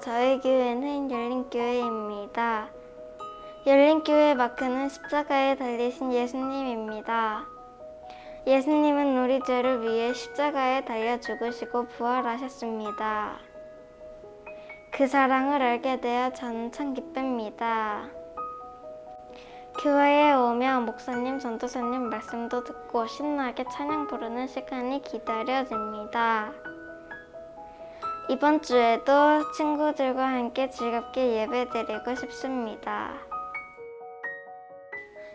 저희 교회는 열린교회입니다. 열린교회 마크는 십자가에 달리신 예수님입니다. 예수님은 우리 죄를 위해 십자가에 달려 죽으시고 부활하셨습니다. 그 사랑을 알게 되어 저는 참 기쁩니다. 교회에 오면 목사님, 전도사님 말씀도 듣고 신나게 찬양 부르는 시간이 기다려집니다. 이번 주에도 친구들과 함께 즐겁게 예배드리고 싶습니다.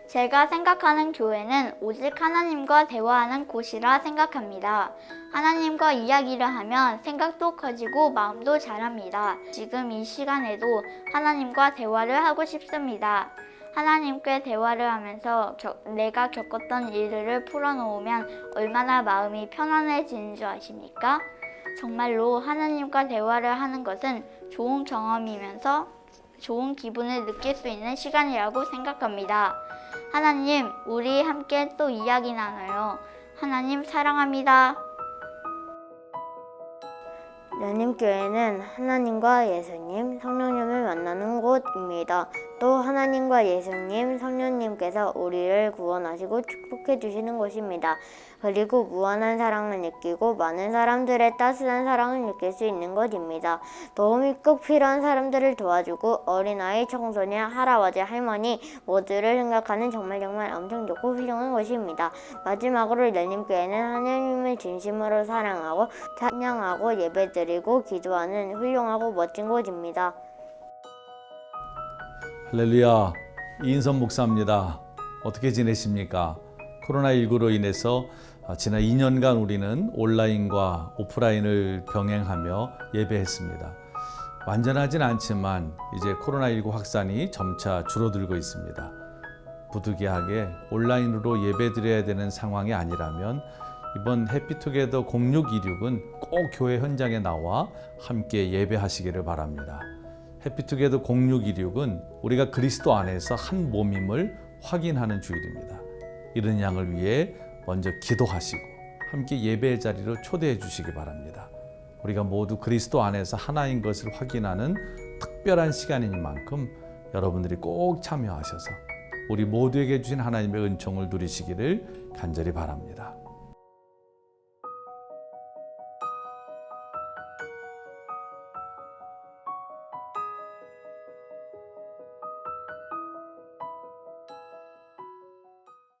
제가 생각하는 교회는 오직 하나님과 대화하는 곳이라 생각합니다. 하나님과 이야기를 하면 생각도 커지고 마음도 자랍니다. 지금 이 시간에도 하나님과 대화를 하고 싶습니다. 하나님께 대화를 하면서 겪- 내가 겪었던 일들을 풀어놓으면 얼마나 마음이 편안해지는 줄 아십니까? 정말로 하나님과 대화를 하는 것은 좋은 경험이면서 좋은 기분을 느낄 수 있는 시간이라고 생각합니다. 하나님, 우리 함께 또 이야기 나눠요. 하나님 사랑합니다. 연임교회는 하나님과 예수님, 성령님을 만나는 곳입니다. 또 하나님과 예수님, 성령님께서 우리를 구원하시고 축복해 주시는 곳입니다. 그리고 무한한 사랑을 느끼고 많은 사람들의 따스한 사랑을 느낄 수 있는 곳입니다. 도움이 꼭 필요한 사람들을 도와주고 어린아이, 청소년, 할아버지, 할머니 모두를 생각하는 정말 정말 엄청 좋고 훌륭한 곳입니다. 마지막으로 연임교회는 하나님을 진심으로 사랑하고 찬양하고 예배드리고 기도하는 훌륭하고 멋진 곳입니다. 할렐루야 이인선 목사입니다. 어떻게 지내십니까? 코로나19로 인해서 아, 지난 2년간 우리는 온라인과 오프라인을 병행하며 예배했습니다. 완전하진 않지만 이제 코로나19 확산이 점차 줄어들고 있습니다. 부득이하게 온라인으로 예배드려야 되는 상황이 아니라면 이번 해피투게더 0626은 꼭 교회 현장에 나와 함께 예배하시기를 바랍니다. 해피투게더 0626은 우리가 그리스도 안에서 한 몸임을 확인하는 주일입니다. 이런 양을 위해 먼저 기도하시고 함께 예배의 자리로 초대해 주시기 바랍니다. 우리가 모두 그리스도 안에서 하나인 것을 확인하는 특별한 시간인 만큼 여러분들이 꼭 참여하셔서 우리 모두에게 주신 하나님의 은총을 누리시기를 간절히 바랍니다.